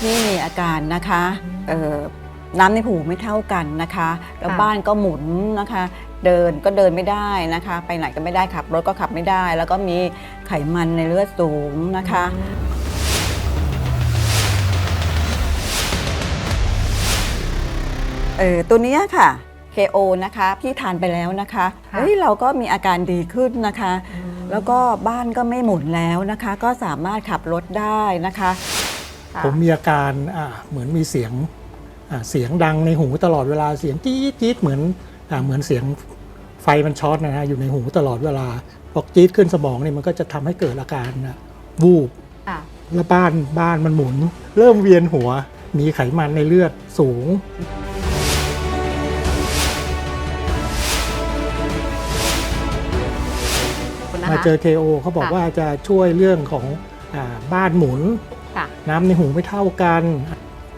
พี่มีอาการนะคะเอ่อน้ำในหูไม่เท่ากันนะคะ แล้วค่ะบ้านก็หมุนนะคะ เดินก็เดินไม่ได้นะคะ ไปไหนก็ไม่ได้ขับ รถก็ขับไม่ได้ แล้วก็มีไขมันในเลือดสูงนะคะ เออตัวเนี้ยค่ะ KO นะคะพี่ทานไปแล้วนะคะค่ะเฮ้ยเราก็มีอาการดีขึ้นนะคะ แล้วก็บ้านก็ไม่หมุนแล้วนะคะ ก็สามารถขับรถได้นะคะค่ะ ผมมีอาการอ่าเหมือนมีเสียงอ่าเสียงดังในหูตลอดเวลาเสียงจี๊ดจี๊ดเหมือนอาเหมือนเสียงไฟมันช็อตนะฮะอยู่ในหูตลอดเวลาบอกจี๊ดขึ้นสมองเนี่ยมันก็จะทำให้เกิดอาการนะวูบค่ะแล้วบ้านบ้านมันหมุน เริ่มเวียนหัวมีไขมันในเลือดสูงขอบคุณนะคะมาเจอ KO เขาบอกค่ะว่าจะช่วยเรื่องของอาบ้านหมุนค่ะ น้ำในหูไม่เท่ากัน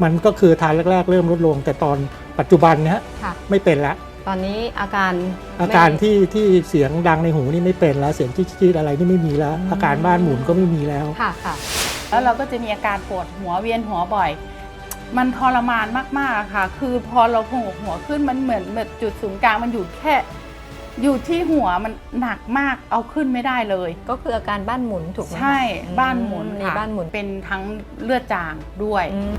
มันก็คือทานแรก ๆ เริ่มลดลง แต่ตอนปัจจุบันเนี้ยค่ะไม่เป็นละตอนนี้อาการอาการไม่ที่ที่เสียงดังในหูนี่ไม่เป็นแล้ว เสียงจี๊ดๆอะไรนี่ไม่มีแล้วอืมอาการบ้านหมุนก็ไม่มีแล้วค่ะค่ะแล้วเราก็จะมีอาการปวดหัวเวียนหัวบ่อย มันทรมานมากๆอะค่ะ คือพอเราโผงกหัวขึ้นมันเหมือนแบบจุดศูนย์กลางมันอยู่แค่ อยู่ที่หัวมันหนักมากเอาขึ้นไม่ได้เลย ก็คืออาการบ้านหมุนถูกไหมคะใช่อืมบ้านหมุนมีค่ะบ้านหมุนเป็นทั้งเลือดจางด้วย อืม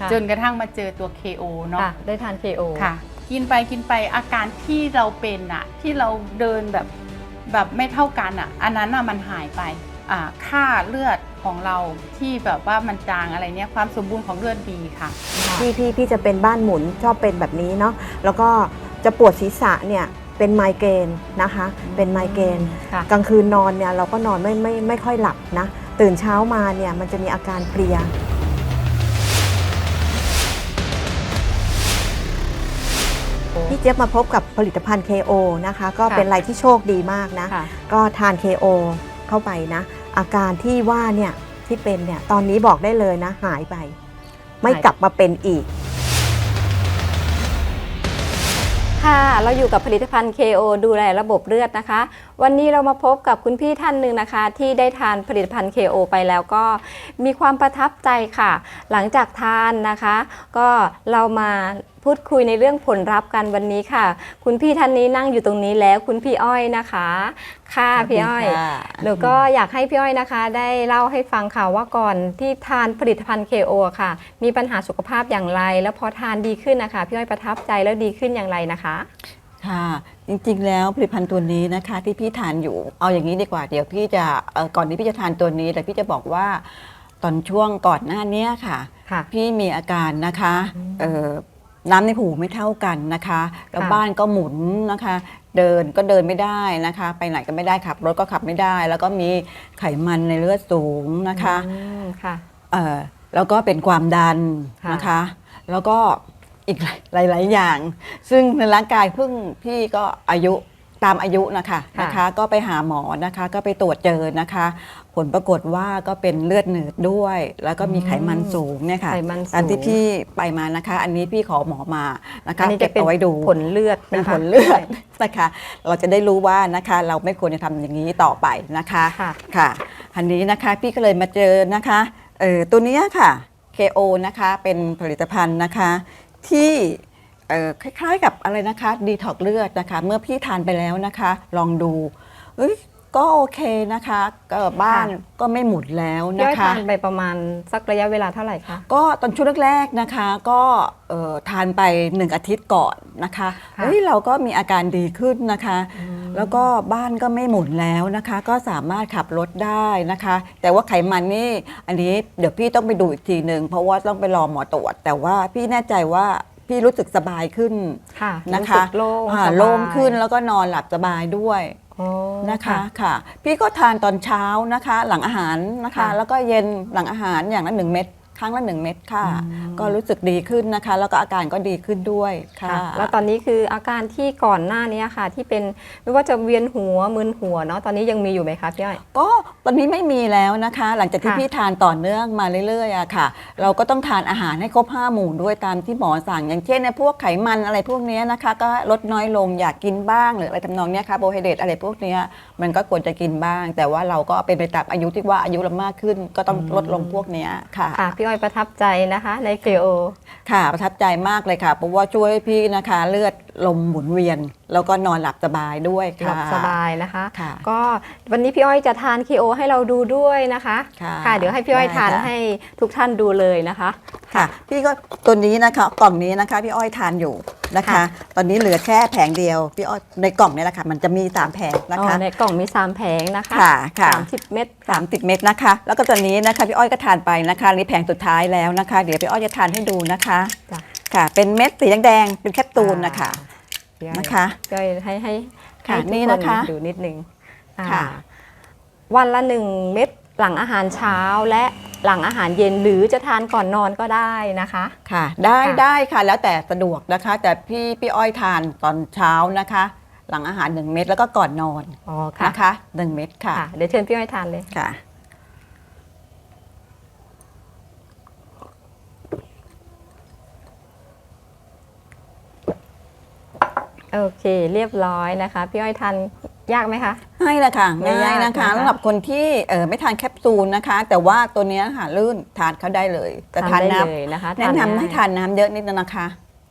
ค่ะจนกระทั่งมาเจอตัว KO เนาะค่ะได้ทาน KO ค่ะ กินไปกินไปอาการที่เราเป็นอะที่เราเดินแบบแบบไม่เท่ากันอะอันนั้นอะมันหายไปอ่า ค่าเลือดของเราที่แบบว่ามันจางอะไรเนี้ยความสมบูรณ์ของเลือดดีค่ะ พี่พี่พี่จะเป็นบ้านหมุนชอบเป็นแบบนี้เนาะแล้วก็จะปวดศีรษะเนี่ยเป็นไมเกรนนะคะ เป็นไมเกรนค่ะกลางคืนนอนเนี่ยเราก็นอนไม่ไม่ไม่ค่อยหลับนะ ตื่นเช้ามาเนี่ยมันจะมีอาการเพลียพี่เจี๊ยบมาพบกับผลิตภัณฑ์ KO นะคะ ก็ค่ะเป็นอะไรที่โชคดีมากนะค่ะก็ทาน KO เข้าไปนะ อาการที่ว่าเนี่ยที่เป็นเนี่ยตอนนี้บอกได้เลยนะหายไป ไม่หายกลับมาเป็นอีก ค่ะเราอยู่กับผลิตภัณฑ์ KO ดูแลระบบเลือดนะคะ วันนี้เรามาพบกับคุณพี่ท่านหนึ่งนะคะ ที่ได้ทานผลิตภัณฑ์ KO ไปแล้วก็มีความประทับใจค่ะ หลังจากทานนะคะ ก็เรามา พูดคุยในเรื่องผลลัพธ์กันวันนี้ค่ะ คุณพี่ท่านนี้นั่งอยู่ตรงนี้แล้วคุณพี่อ้อยนะคะ ค่ะพี่อ้อยค่ะหนูก็อยากให้พี่อ้อยนะคะ ได้เล่าให้ฟังค่ะว่าก่อนที่ทานผลิตภัณฑ์ KO ค่ะ มีปัญหาสุขภาพอย่างไร แล้วพอทานดีขึ้นนะคะ พี่อ้อยประทับใจแล้วดีขึ้นอย่างไรนะคะค่ะจริงๆ แล้วผลิตภัณฑ์ตัวนี้นะคะที่พี่ทานอยู่เอาอย่างนี้ดีกว่าเดี๋ยวพี่จะเอ่อก่อนที่พี่จะทานตัวนี้แต่พี่จะบอกว่าตอนช่วงก่อนหน้าเนี้ยค่ะค่ะ พี่มีอาการนะคะเอ่อ น้ำในหูไม่เท่ากันนะคะแล้วค่ะบ้านก็หมุนนะคะ เดินก็เดินไม่ได้นะคะ ไปไหนก็ไม่ได้ขับ รถก็ขับไม่ได้ แล้วก็มีไขมันในเลือดสูงนะคะอืมค่ะเอ่อแล้วก็เป็นความดันค่ะนะคะ แล้วก็อีกหลาย ๆ อย่าง ซึ่งในร่างกายเพิ่งพี่ก็อายุ ตามอายุนะคะนะคะก็ไปหาหมอนะคะก็ไปตรวจเจอนะคะ ผลปรากฏว่าก็เป็นเลือดหนืดด้วย แล้วก็มีไขมันสูงเนี่ยค่ะไขมันสูงตามที่พี่ไปมานะคะ อันนี้พี่ขอหมอมานะคะอันนี้เก็จะบเป็นเอาไว้ดูผลเลือดเป็นนะคะผลเลือดนะคะ เราจะได้รู้ว่านะคะเราไม่ควรจะทำอย่างนี้ต่อไปนะคะค่ะค่ะอันนี้นะคะพี่ก็เลยมาเจอนะคะเออตัวเนี้ยค่ะ KO นะคะเป็นผลิตภัณฑ์นะคะที่เอ่อ คล้ายๆกับอะไรนะคะดีท็อกเลือดนะคะเมื่อพี่ทานไปแล้วนะคะ ลองดูเอ้ยก็โอเคนะคะก็บ้านก็ไม่หมุนแล้วพี่อ้นะอยคะทานไปประมาณสักระยะเวลาเท่าไหร่คะก็ตอนช่วงแรกๆนะคะ ก็เอ่อทานไปหนึ่งอาทิตย์ก่อนนะคะค่ะเฮ้ยเราก็มีอาการดีขึ้นนะคะ แล้วก็บ้านก็ไม่หมุนแล้วนะคะ ก็สามารถขับรถได้นะคะ แต่ว่าไขมันนี่อันนี้เดี๋ยวพี่ต้องไปดูอีกทีหนึ่งเพราะว่าต้องไปรอหมอตรวจ แต่ว่าพี่แน่ใจว่า พี่รู้สึกสบายขึ้นค่ะนะรู้คะสึกโล่งอ่าสบายโล่งขึ้นแล้วก็นอนหลับสบายด้วยอ๋อ นะคะค่ะ พี่ก็ทานตอนเช้านะคะ หลังอาหารนะคะ ค่ะ แล้วก็เย็นหลังอาหารอย่างละหนึ่งเม็ด ครั้งละหนึ่งเม็ดค่ะ ก็รู้สึกดีขึ้นนะคะ แล้วก็อาการก็ดีขึ้นด้วยค่ะค่ะ แล้วตอนนี้คืออาการที่ก่อนหน้านี้ค่ะ ที่เป็นไม่ว่าจะเวียนหัวมึนหัวเนาะตอนนี้ยังมีอยู่ไหมคะพี่อ้อยก็ตอนนี้ไม่มีแล้วนะคะ หลังจากที่ค่ะพี่ทานต่อเนื่องมาเรื่อยๆอะค่ะ เราก็ต้องทานอาหารให้ครบห้าหมู่ด้วยตามที่หมอสั่ง อย่างเช่นในพวกไขมันอะไรพวกเนี้ยนะคะ ก็ลดน้อยลงอยากกินบ้างหรืออะไรทำนองเนี้ยค่ะโบไฮเดรตอะไรพวกเนี้ยมันก็ควรจะกินบ้าง แต่ว่าเราก็เป็นไปตามอายุที่ว่าอายุเรามากขึ้น ก็ต้องลดลงพวกเนี้ยค่ะค่ะพี่้อยประทับใจนะคะ ใน KO ค่ะประทับใจมากเลยค่ะเพราะว่าช่วยให้พี่นะคะเลือด ลมหมุนเวียน แล้วก็นอนหลับสบายด้วยหค่ะ ลับสบายนะคะ ค่ะก็วันนี้พี่อ้อยจะทาน KO ให้เราดูด้วยนะคะค่ะเดี๋ยวให้พี่อ้อยได้ทานค่ะ ให้ทุกท่านดูเลยนะคะ ค่ะ พี่ก็ตัวนี้นะคะกล่องนี้นะคะ พี่อ้อยทานอยู่นะคะ ค่ะ ตอนนี้เหลือแค่แผงเดียวพี่อ้อยในกล่องนี้แหละค่ะ มันจะมีสามแผงนะอ๋อคะในกล่องมี3แผงนะคะค่ะค่ะ สามสิบเม็ดสามสิบเม็ดนะคะ แล้วก็ตัวนี้นะคะพี่อ้อยก็ทานไปนะคะนี่แผงสุดท้ายแล้วนะคะ เดี๋ยวพี่อ้อยจะทานให้ดูนะคะ จ้ะ ค่ะ เป็นเม็ดสีแดงๆเป็นแคปซูลนะคะ พี่อ้อยนะคะพี่อ้อยให้ให้ค่ะให้ทุกนี่นะคะ ดูนิดนึงอ่าค่ะ วันละหนึ่งเม็ดหลังอาหารเช้าและหลังอาหารเย็นหรือจะทานก่อนนอนก็ได้นะคะ ค่ะ ได้ค่ะ ได้ค่ะแล้วแต่สะดวกนะคะ แต่พี่พี่อ้อยทานตอนเช้านะคะ หลังอาหารหนึ่งเม็ดแล้วก็ก่อนนอนอ๋อค่ะนะคะหนึ่งเม็ดค่ะค่ะ เดี๋ยวเชิญพี่อ้อยทานเลย ค่ะ โอเค เรียบร้อยนะคะ พี่อ้อยทานยากไหมคะ ให้ละค่ะไม่ง่ายยากๆนะคะนะคะสำหรับคนที่เออไม่ทานแคปซูลนะคะ แต่ว่าตัวเนี้ยค่ะลื่นทานเขาได้เลยแต่ทานได้น้เลยนะคะำแนะนำให้ง่ยทานน้ำเยอะนิดนึงนะคะ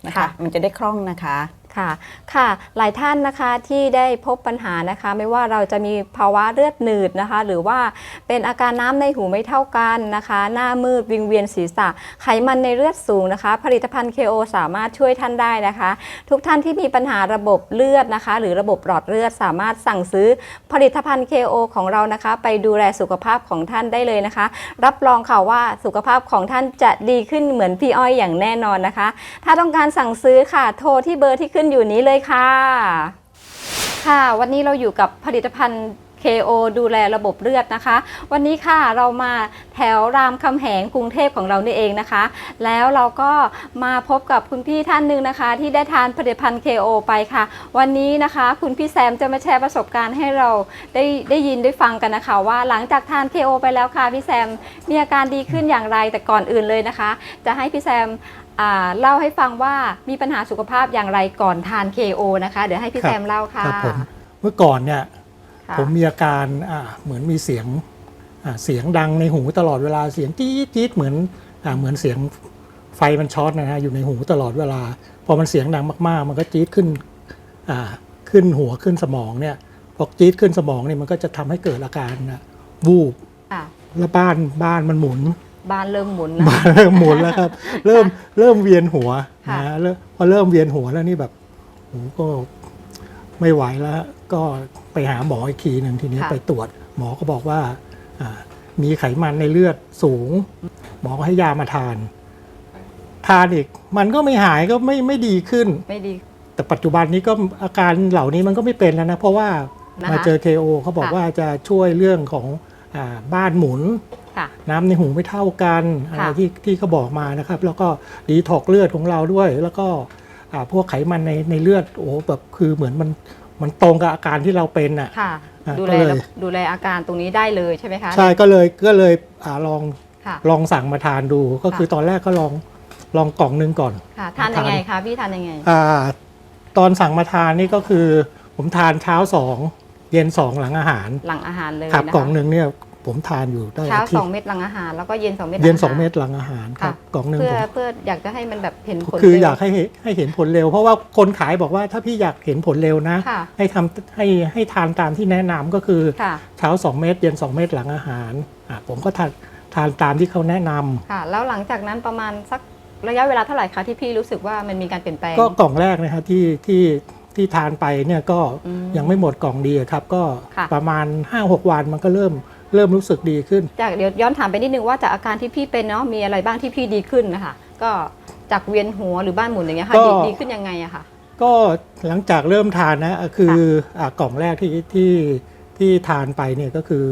นะคะ ค่ะ มันจะได้คล่องนะคะ ค่ะค่ะหลายท่านนะคะที่ได้พบปัญหานะคะ ไม่ว่าเราจะมีภาวะเลือดหนืดนะคะ หรือว่าเป็นอาการน้ำในหูไม่เท่ากันนะคะ หน้ามืดวิงเวียนศีรษะ ไขมันในเลือดสูงนะคะ ผลิตภัณฑ์ KO สามารถช่วยท่านได้นะคะ ทุกท่านที่มีปัญหาระบบเลือดนะคะ หรือระบบหลอดเลือดสามารถสั่งซื้อผลิตภัณฑ์ KO ของเรานะคะ ไปดูแลสุขภาพของท่านได้เลยนะคะ รับรองค่ะว่าสุขภาพของท่านจะดีขึ้นเหมือนพี่อ้อยอย่างแน่นอนนะคะ ถ้าต้องการสั่งซื้อค่ะโทรที่เบอร์ที่ขึ้นอยู่นี้เลยค่ะ ค่ะ วันนี้เราอยู่กับผลิตภัณฑ์ KO ดูแลระบบเลือดนะคะ วันนี้ค่ะเรามาแถวรามคำแหงกรุงเทพของเรานี่เองนะคะ แล้วเราก็มาพบกับคุณพี่ท่านหนึ่งนะคะ ที่ได้ทานผลิตภัณฑ์ KO ไปค่ะ วันนี้นะคะ คุณพี่แซมจะมาแชร์ประสบการณ์ให้เราได้ได้ยินได้ฟังกันนะคะ ว่าหลังจากทาน KO ไปแล้วค่ะพี่แซมมีอาการดีขึ้นอย่างไรแต่ก่อนอื่นเลยนะคะ จะให้พี่แซมอ่าเล่าให้ฟังว่ามีปัญหาสุขภาพอย่างไรก่อนทาน KO นะคะ เดี๋ยวให้พี่ครับแซมเล่าค่ะครับผมเมื่อก่อนเนี่ยค่ะ ผมมีอาการอ่าเหมือนมีเสียงอ่าเสียงดังในหูตลอดเวลาเสียงจี๊ดจี๊ดเหมือนอาเหมือนเสียงไฟมันช็อตนะฮะอยู่ในหูตลอดเวลา พอมันเสียงดังมากๆ มันก็จี๊ดขึ้นอ่าขึ้นหัวขึ้นสมองเนี่ยพอจี๊ดขึ้นสมองเนี่ยมันก็จะทำให้เกิดอาการนะวูบค่ะแล้วบ้านบ้านมันหมุน บ้านเริ่มหมุนนะบ้านเริ่มหมุนแล้วครับ เริ่มเริ่มเวียนหัวค่ะนะเริ่มพอเริ่มเวียนหัวแล้วนี่แบบโอ้ก็ไม่ไหวแล้วก็ ไปหาหมออีกทีหนึ่งทีนี้ไปตรวจ หมอก็บอกว่าอ่ามีไขมันในเลือดสูง หมอก็ให้ยามาทาน ทานอีกมันก็ไม่หายก็ไม่ไม่ดีขึ้น ไม่ดี แต่ปัจจุบันนี้ก็อาการเหล่านี้มันก็ไม่เป็นแล้วนะ เพราะว่านะคะมาเจอ KO เขาบอกค่ะ ว่าจะช่วยเรื่องของอาบ้านหมุน ค่ะ น้ำในหูไม่เท่ากันอะไรค่ะที่ที่เขาบอกมานะครับ แล้วก็ดีถอกเลือดของเราด้วย แล้วก็อ่าพวกไขมันในในเลือดโอ้โหแบบคือเหมือนมัน มันตรงกับอาการที่เราเป็นอะ ค่ะ อะดูแลก็เลย ดูแลอาการตรงนี้ได้เลยใช่ไหมคะ ใช่ก็เลยก็เลยอาลองค่ะ ลองสั่งมาทานดู ก็คือตอนแรกก็ลองลองกล่องหนึงก่อน ค่ะทานยังไงคะพี่ทานยังไงอาตอนสั่งมาทานนี่ก็คือ ผมทานเช้าสองเย็นสองหลังอาหารหลังอาหารเลยครับนะคะกล่องหนึ่งเนี่ย ผมทานอยู่ได้เช้าอาทิสตองย์เม็ดหลังอาหารแล้วก็เย็นสองเม็ดเย็นหลัสองาหารเม็ดหลังอาหารครับค่ะกล่องหนึ่งเพื่อผมเพื่ออยากจะให้มันแบบเห็นผลคือเร็วอยากให้เห็นให้เห็นผลเร็ว เพราะว่าคนขายบอกว่าถ้าพี่อยากเห็นผลเร็วนะค่ะให้ทำให้ให้ทานตามที่แนะนำก็คือค่ะเช้า2เม็ดเย็น2เม็ดหลังอาหารอะผมก็ทานทานตามที่เขาแนะนำค่ะแล้วหลังจากนั้นประมาณสักระยะเวลาเท่าไหร่คะที่พี่รู้สึกว่ามันมีการเปลี่ยนแปลง ก็กล่องแรกนะฮะที่ที่ที่ทานไปเนี่ยก็อืมยังไม่หมดกล่องดีอะครับ ก็ค่ะประมาณ 5-6 วันมันก็เริ่ม เริ่มรู้สึกดีขึ้น จากเดี๋ยวย้อนถามไปนิดนึงว่าจากอาการที่พี่เป็นเนาะมีอะไรบ้างที่พี่ดีขึ้นนะคะก็จากเวียนหัวหรือบ้านหมุนอย่างเงี้ยค่ะก็ ดีดีขึ้นยังไงอะค่ะ ก็หลังจากเริ่มทานนะอะคืออะกล่องแรกที่ที่ที่ทานไปเนี่ยก็คือ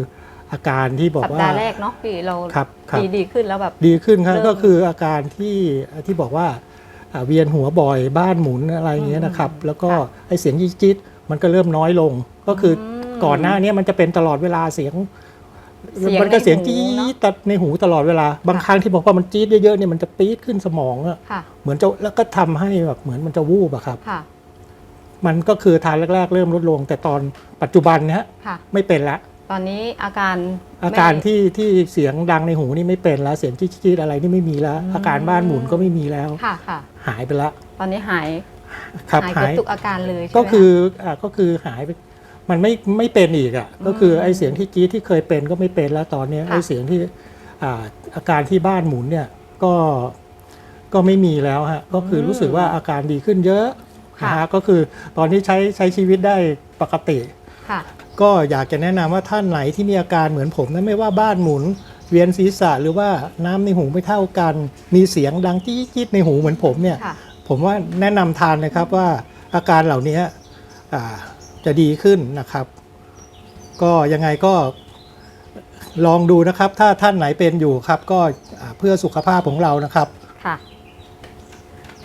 อาการที่บอกสัปว่า ดาห์แรกเนาะพี่เราครับครับ ดีดีขึ้นแล้วแบบ ดีขึ้นครับเริ่มก็คืออาการที่ที่บอกว่าอ่าเวียนหัวบ่อยบ้านหมุนอะไรอย่างเงี้ยนะครับแล้วก็ไอเสียงจี๊ดๆมันก็เริ่มน้อยลง ก็คืออม ก่อนหน้านี้มันจะเป็นตลอดเวลาเสียง เสียงมันก็เสียงในหูจี๊เนอะดตัดในหูตลอดเวลา บางครั้งที่บอกว่ามันจี๊ดเยอะๆเนี่ยมันจะปี๊ดขึ้นสมองอะค่ะเหมือนจะแล้วก็ทำให้แบบเหมือนมันจะวูบอะครับค่ะมันก็คือทานแรก ๆ เริ่มลดลง แต่ตอนปัจจุบันเนี้ยค่ะไม่เป็นละ ตอนนี้อาการไม่อาการที่ที่เสียงดังในหูนี่ไม่เป็นแล้ว เสียงจี๊ดๆอะไรนี่ไม่มีแล้ว อาการบ้านหมุนก็ไม่มีแล้วค่ะค่ะหายไปละตอนนี้หายครับหายหาเกือบยทุกอาการเลยใช่ไหมก็คือคะอ่าก็คือหายไป มันไม่ไม่เป็นอีกอะก็คือไอเสียงที่จี๊ดที่เคยเป็นก็ไม่เป็นแล้วตอนเนี้ยค่ะไอเสียงที่อ่าอาการที่บ้านหมุนเนี่ยก็ก็ไม่มีแล้วฮะก็คือรู้สึกว่าอาการดีขึ้นเยอะนะฮะก็คือตอนนี้ใช้ใช้ชีวิตได้ปกติ ค่ะ ก็อยากจะแนะนำว่าท่านไหนที่มีอาการเหมือนผมนะไม่ว่าบ้านหมุน เวียนศีรษะหรือว่าน้ำในหูไม่เท่ากัน มีเสียงดังจี๊ดๆในหูเหมือนผมเนี่ย ค่ะ ผมว่าแนะนำทานนะครับว่าอาการเหล่านี้อ่า จะดีขึ้นนะครับ ก็ยังไงก็ลองดูนะครับ ถ้าท่านไหนเป็นอยู่ครับ ก็เพื่อสุขภาพของเรานะครับ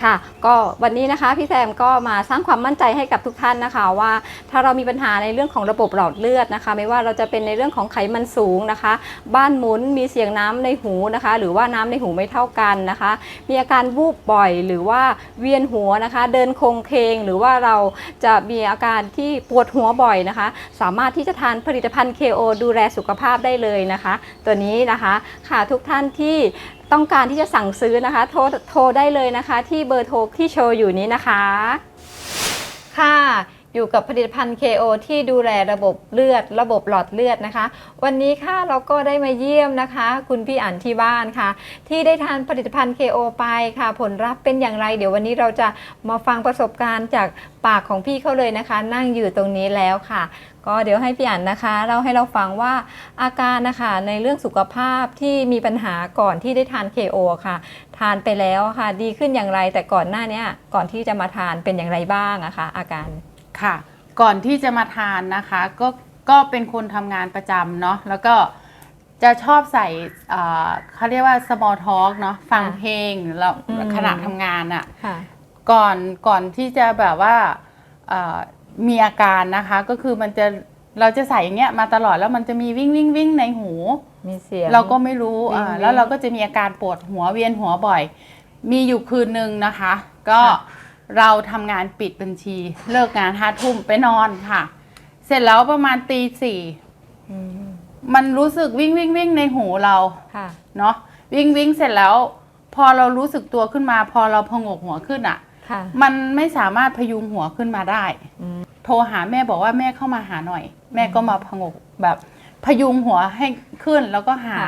ค่ะก็วันนี้นะคะพี่แซมก็มาสร้างความมั่นใจให้กับทุกท่านนะคะ ว่าถ้าเรามีปัญหาในเรื่องของระบบหลอดเลือดนะคะ ไม่ว่าเราจะเป็นในเรื่องของไขมันสูงนะคะ บ้านหมุนมีเสียงน้ำในหูนะคะ หรือว่าน้ำในหูไม่เท่ากันนะคะ มีอาการวูบบ่อยหรือว่าเวียนหัวนะคะ เดินคงเคงหรือว่าเราจะมีอาการที่ปวดหัวบ่อยนะคะ สามารถที่จะทานผลิตภัณฑ์ KO ดูแลสุขภาพได้เลยนะคะ ตัวนี้นะคะค่ะทุกท่านที่ ต้องการที่จะสั่งซื้อนะคะ โทรโทรได้เลยนะคะ ที่เบอร์โทรที่โชว์อยู่นี้นะคะ ค่ะ อยู่กับผลิตภัณฑ์ KO ที่ดูแลระบบเลือด ระบบหลอดเลือดนะคะ วันนี้ค่ะเราก็ได้มาเยี่ยมนะคะ คุณพี่อั๋นที่บ้านค่ะ ที่ได้ทานผลิตภัณฑ์ KO ไปค่ะ ผลลัพธ์เป็นอย่างไร เดี๋ยววันนี้เราจะมาฟังประสบการณ์จากปากของพี่เขาเลยนะคะ นั่งอยู่ตรงนี้แล้วค่ะ ก็เดี๋ยวให้พี่อั๋นนะคะเล่าให้เราฟังว่าอาการนะคะในเรื่องสุขภาพที่มีปัญหาก่อนที่ได้ทาน KO ค่ะ ทานไปแล้วค่ะ ดีขึ้นอย่างไรแต่ก่อนหน้านี้ก่อนที่จะมาทานเป็นอย่างไรบ้างอะคะอาการ ค่ะ ก่อนที่จะมาทานนะคะก็ก็เป็นคนทำงานประจำเนาะแล้วก็จะชอบใส่เอ่อเขาเรียกว่า small talk เนาะฟังค่ะเพลงแล้วอืม ขณะทำงานอะค่ะ ก่อนก่อนที่จะแบบว่าเอ่อมีอาการนะคะ ก็คือมันจะเราจะใส่อย่างเงี้ยมาตลอดแล้วมันจะมีวิ่งวิ่งวิ่งในหู มีเสียง เราก็ไม่รู้วิ่งอ่าวิ่งแล้วเราก็จะมีอาการปวดหัวเวียนหัวบ่อย มีอยู่คืนหนึ่งนะคะ ก็ค่ะ เราทำงานปิดบัญชี เลิกงานห้าทุ่มไปนอนค่ะ เสร็จแล้วประมาณตีสี่อืมมันรู้สึกวิ่งวิ่งวิ่งในหูเราค่ะเนาะวิ่งวิ่งเสร็จแล้ว พอเรารู้สึกตัวขึ้นมา พอเราพองกหัวขึ้นอะ่ะค่ะ มันไม่สามารถพยุงหัวขึ้นมาได้อืมโทรหาแม่บอกว่าแม่เข้ามาหาหน่อย แม่ก็มาพงกแบบพยุงหัวให้ขึ้นแล้วก็หา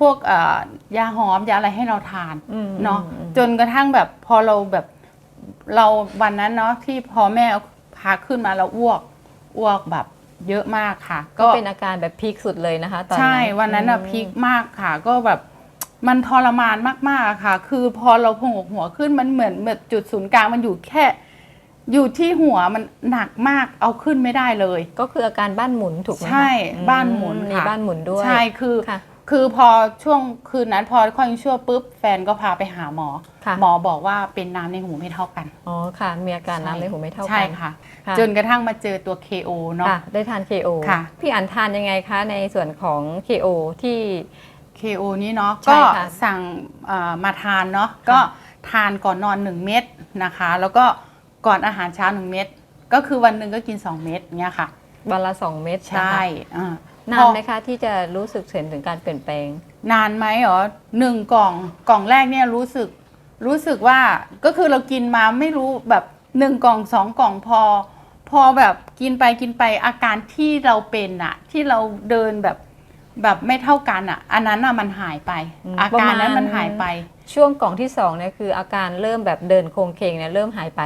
พวกเอ่อยาหอมยาอะไรให้เราทานอืมเนาะอืมจนกระทั่งแบบพอเราแบบ เราวันนั้นเนาะที่พอแม่พาขึ้นมาแล้วอ้วกอ้วกแบบเยอะมากค่ะ ก็เป็นอาการแบบพีคสุดเลยนะคะตอนนั้นใช่วันนั้นอะมพีคมากค่ะ ก็แบบมันทรมานมากๆอะค่ะ คือพอเราพงกหัวขึ้นมันเหมือนแบบจุดศูนย์กลางมันอยู่แค่ อยู่ที่หัวมันหนักมากเอาขึ้นไม่ได้เลย ก็คืออาการบ้านหมุนถูกไหมคะใช่อืมบ้านหมุนมีค่ะบ้านหมุนด้วยใช่คือ ค่ะคือพอช่วงคืนนั้นพอค่อยชั่วปุ๊บ แฟนก็พาไปหาหมอ ค่ะ หมอบอกว่าเป็นน้ำในหูไม่เท่ากัน อ๋อค่ะ มีอาการน้ำในหูไม่เท่ากัน ใช่ค่ะ ค่ะ จนกระทั่งมาเจอตัว KO เนาะ ค่ะ ได้ทาน KO ค่ะ พี่อันทานยังไงคะในส่วนของ KO ที่ KO นี้เนาะใช่ก็ค่ะสั่งเอ่อมาทานเนาะก็ทานก่อนนอน 1 เม็ดนะคะ แล้วก็ก่อนอาหารเช้า 1 เม็ดก็คือวันหนึ่งก็กิน 2 เม็ดเงี้ยค่ะ วันละ 2 เม็ดนะคะใช่อ่า นานไหมคะที่จะรู้สึกเห็นถึงการเปลี่ยนแปลง นานไหมเหรอหนึ่งกล่องกล่องแรกเนี่ยรู้สึกรู้สึกว่าก็คือเรากินมาไม่รู้แบบหนึ่งกล่องสองกล่องพอ พอแบบกินไปกินไปอาการที่เราเป็นอะที่เราเดินแบบแบบไม่เท่ากันอะอันนั้นอะมันหายไปอืมอาการนั้นประมาณมันหายไป ช่วงกล่องที่2เนี่ยคืออาการเริ่มแบบเดินโครงเคงเนี่ยเริ่มหายไป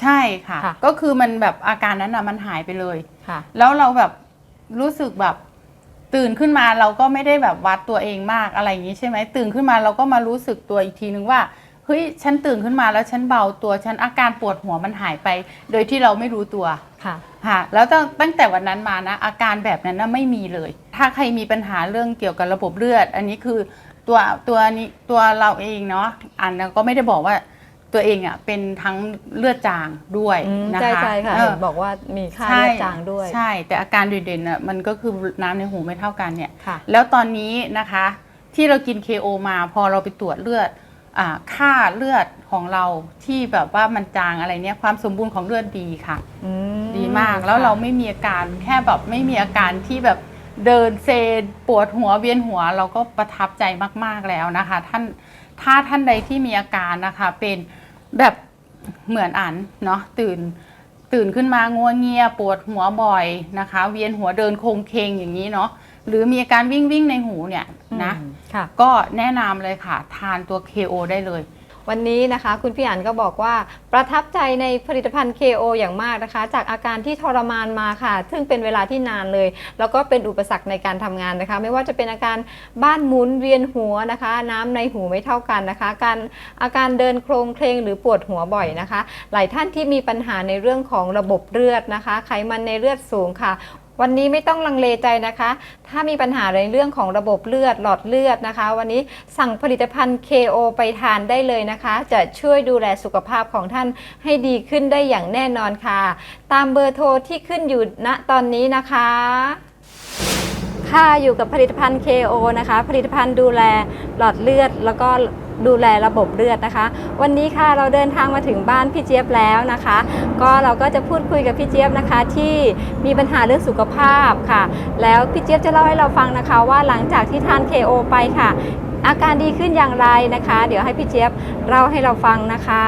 ใช่ค่ะค่ะ ก็คือมันแบบอาการนั้นอะมันหายไปเลยค่ะ แล้วเราแบบรู้สึกแบบ ตื่นขึ้นมาเราก็ไม่ได้แบบวัดตัวเองมากอะไรอย่างนี้ใช่ไหมตื่นขึ้นมาเราก็มารู้สึกตัวอีกทีนึงว่าเฮ้ยฉันตื่นขึ้นมาแล้วฉันเบาตัวฉันอาการปวดหัวมันหายไป โดยที่เราไม่รู้ตัวค่ะค่ะแล้วตั้งตั้งแต่วันนั้นมานะ อาการแบบนั้นนะไม่มีเลย ถ้าใครมีปัญหาเรื่องเกี่ยวกับระบบเลือด อันนี้คือตัวตัวนี้ตัวเราเองเนาะอันนั้นก็ไม่ได้บอกว่า ตัวเองอะเป็นทั้งเลือดจางด้วยอืมนะคะใช่ใช่ค่ะเอเห็อนบอกว่ามีค่าใช่เลือดจางด้วย ใช่ แต่อาการเด่นๆน่ะมันก็คือน้ำในหูไม่เท่ากันเนี่ยค่ะแล้วตอนนี้นะคะที่เรากิน KO มาพอเราไปตรวจเลือดอ่าค่าเลือดของเราที่แบบว่ามันจางอะไรเนี่ยความสมบูรณ์ของเลือดดีค่ะอืดีมากแล้วค่ะเราไม่มีอาการแค่แบบไม่มีอาการที่แบบเดินเซปวดหัวเวียนหัวเราก็ประทับใจมาก ๆแล้วนะคะ ท่านถ้าท่านใดที่มีอาการนะคะเป็น แบบเหมือนอันเนาะตื่นตื่นขึ้นมางัวเงียปวดหัวบ่อยนะคะ เวียนหัวเดินโคงเคงอย่างนี้เนาะหรือมีอาการวิ่งวิ่งในหูเนี่ยนะอืมค่ะก็แนะนำเลยค่ะ ทานตัว KO ได้เลย วันนี้นะคะคุณพี่อันก็บอกว่าประทับใจในผลิตภัณฑ์ KO อย่างมากนะคะ จากอาการที่ทรมานมาค่ะ ซึ่งเป็นเวลาที่นานเลย แล้วก็เป็นอุปสรรคในการทำงานนะคะ ไม่ว่าจะเป็นอาการบ้านหมุนเวียนหัวนะคะ น้ำในหูไม่เท่ากันนะคะ การอาการเดินโครงเคลงหรือปวดหัวบ่อยนะคะ หลายท่านที่มีปัญหาในเรื่องของระบบเลือดนะคะ ไขมันในเลือดสูงค่ะ วันนี้ไม่ต้องลังเลใจนะคะ ถ้ามีปัญหาในเรื่องของระบบเลือดหลอดเลือดนะคะ วันนี้สั่งผลิตภัณฑ์ KO ไปทานได้เลยนะคะ จะช่วยดูแลสุขภาพของท่านให้ดีขึ้นได้อย่างแน่นอนค่ะ ตามเบอร์โทรที่ขึ้นอยู่ณตอนนี้นะคะค่ะอยู่กับผลิตภัณฑ์ KO นะคะ ผลิตภัณฑ์ดูแลหลอดเลือดแล้วก็ ดูแลระบบเลือดนะคะ วันนี้ค่ะเราเดินทางมาถึงบ้านพี่เจี๊ยบแล้วนะคะ ก็เราก็จะพูดคุยกับพี่เจี๊ยบนะคะ ที่มีปัญหาเรื่องสุขภาพค่ะ แล้วพี่เจี๊ยบจะเล่าให้เราฟังนะคะ ว่าหลังจากที่ทาน KO ไปค่ะ อาการดีขึ้นอย่างไรนะคะ เดี๋ยวให้พี่เจี๊ยบเล่าให้เราฟังนะคะ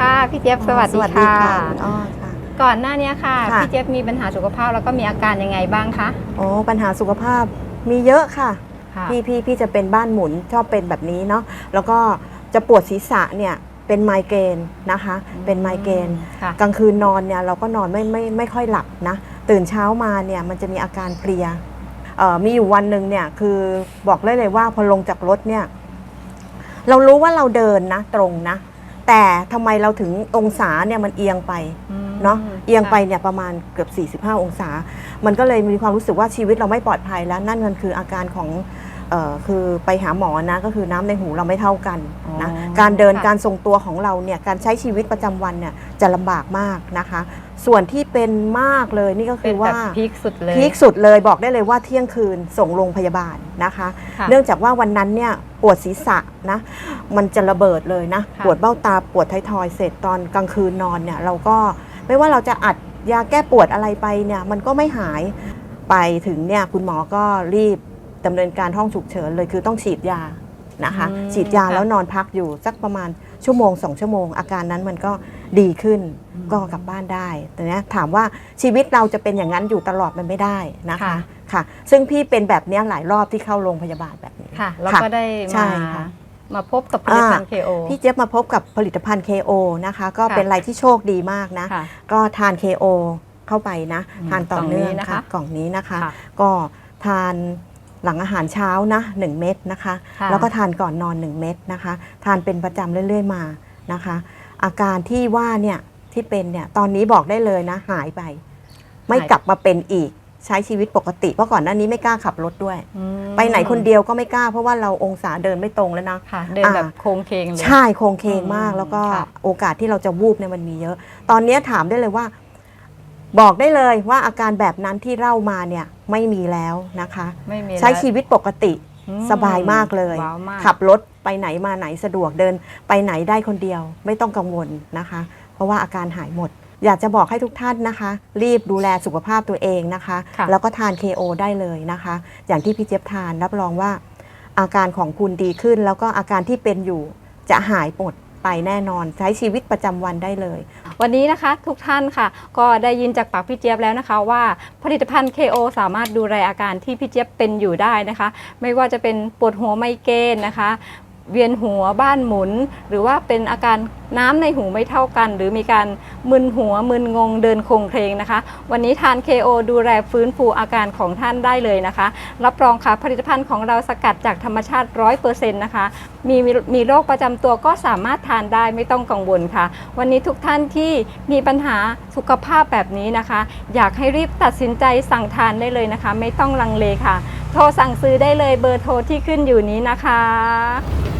ค่ะพี่เจี๊ยบสวัสดีค่ะคุณอ้อค่ะ ก่อนหน้านี้ค่ะค่ะ พี่เจี๊ยบมีปัญหาสุขภาพแล้วก็มีอาการยังไงบ้างคะ โอ้ปัญหาสุขภาพมีเยอะค่ะค่ะ พี่พี่พี่จะเป็นบ้านหมุนชอบเป็นแบบนี้เนาะแล้วก็จะปวดศีรษะเนี่ยเป็นไมเกรนนะคะ เป็นไมเกรนค่ะกลางคืนนอนเนี่ยเราก็นอนไม่ไม่ไม่ค่อยหลับนะ ตื่นเช้ามาเนี่ยมันจะมีอาการเพลียเอ่อมีอยู่วันหนึ่งเนี่ยคือบอกเลยเลยว่าพอลงจากรถเนี่ย เรารู้ว่าเราเดินนะตรงนะ แต่ทำไมเราถึงองศาเนี่ยมันเอียงไปเนาะเอียงไปเนี่ยประมาณเกือบ 45 องศา มันก็เลยมีความรู้สึกว่าชีวิตเราไม่ปลอดภัยแล้วนั่นมันคืออาการของ เอ่อคือไปหาหมอนะก็คือน้ำในหูเราไม่เท่ากันนะอ๋อ การเดินค่ะ การทรงตัวของเราเนี่ยการใช้ชีวิตประจำวันเนี่ยจะลำบากมากนะคะ ส่วนที่เป็นมากเลยนี่ก็คืเป็อนแบว่า บพีคสุดเลย พีคสุดเลยบอกได้เลยว่าเที่ยงคืนส่งโรงพยาบาลนะคะ ค่ะเนื่องจากว่าวันนั้นเนี่ยปวดศีรษะนะมันจะระเบิดเลยนะค่ะ ปวดเบ้าตาปวดท้ายทอยเสร็จตอนกลางคืนนอนเนี่ยเราก็ไม่ว่าเราจะอัดยาแก้ปวดอะไรไปเนี่ยมันก็ไม่หายไปถึงเนี่ยคุณหมอก็รีบ ดำเนินการห้องฉุกเฉินเลยคือต้องฉีดยานะคะ อืมฉีดยาค่ะแล้วนอนพักอยู่สักประมาณชั่วโมงสองชั่วโมง อาการนั้นมันก็ดีขึ้นก็กลับบ้านได้ แต่เนี้ยถามว่าชีวิตเราจะเป็นอย่างนั้นอยู่ตลอดมันไม่ได้นะคะค่ะ ค่ะ ซึ่งพี่เป็นแบบเนี้ยหลายรอบที่เข้าโรงพยาบาลแบบนี้ ค่ะ แล้วค่ะก็ได้ใช่มาค่ะ มาพบกับผลิตภัณฑ์ KO พี่เจี๊ยบมาพบกับผลิตภัณฑ์ KO นะคะ ก็ค่ะ เป็นอะไรที่โชคดีมากนะ ค่ะ ก็ทาน KO เข้าไปนะ อืมทานต่อกล่องเนื่องนี้นะคะค่ะกล่องนี้นะคะ ค่ะ ก็ทาน หลังอาหารเช้านะ1เม็ดนะคะ ค่ะแล้วก็ทานก่อนนอน 1 เม็ดนะคะ ทานเป็นประจำเรื่อยๆมานะคะ อาการที่ว่าเนี่ยที่เป็นเนี่ยตอนนี้บอกได้เลยนะหายไป ไม่กลับมาเป็นอีกใช้ชีวิตปกติเพราะก่อนหน้านี้ไม่กล้าขับรถด้วย อืมไปไหนคนเดียวก็ไม่กล้า เพราะว่าเราองศาเดินไม่ตรงแล้วนะ ค่ะ เดินแบบอ่าโค้งเคงเลย ใช่โครงเคงมากอืมแล้วก็ค่ะ โอกาสที่เราจะวูบเนี่ยมันมีเยอะ ตอนนี้ถามได้เลยว่า บอกได้เลยว่าอาการแบบนั้นที่เล่ามาเนี่ยไม่มีแล้วนะคะ ไม่มีใช้แล้วชีวิตปกติอืมสบายมากเลยว้าวมากขับรถไปไหนมาไหนสะดวกเดิน ไปไหนได้คนเดียว ไม่ต้องกังวลนะคะ เพราะว่าอาการหายหมด อยากจะบอกให้ทุกท่านนะคะ รีบดูแลสุขภาพตัวเองนะคะค่ะแล้วก็ทาน KO ได้เลยนะคะ อย่างที่พี่เจี๊ยบทานรับรองว่า อาการของคุณดีขึ้น แล้วก็อาการที่เป็นอยู่จะหายหมดไปแน่นอนใช้ชีวิตประจำวันได้เลย วันนี้นะคะทุกท่านค่ะ ก็ได้ยินจากปากพี่เจี๊ยบแล้วนะคะ ว่าผลิตภัณฑ์ KO สามารถดูแลอาการที่พี่เจี๊ยบเป็นอยู่ได้นะคะ ไม่ว่าจะเป็นปวดหัวไมเกรนนะคะ เวียนหัวบ้านหมุน หรือว่าเป็นอาการน้ำในหูไม่เท่ากัน หรือมีการมึนหัวมึนงงเดินคงเพลงนะคะ วันนี้ทาน KO ดูแลฟื้นฟูอาการของท่านได้เลยนะคะ รับรองค่ะผลิตภัณฑ์ของเราสกัดจากธรรมชาติ 100%นะคะมีมีมีโรคประจำตัวก็สามารถทานได้ไม่ต้องกังวลค่ะ วันนี้ทุกท่านที่มีปัญหาสุขภาพแบบนี้นะคะ อยากให้รีบตัดสินใจสั่งทานได้เลยนะคะ ไม่ต้องลังเลค่ะ โทรสั่งซื้อได้เลยเบอร์โทรที่ขึ้นอยู่นี้นะคะ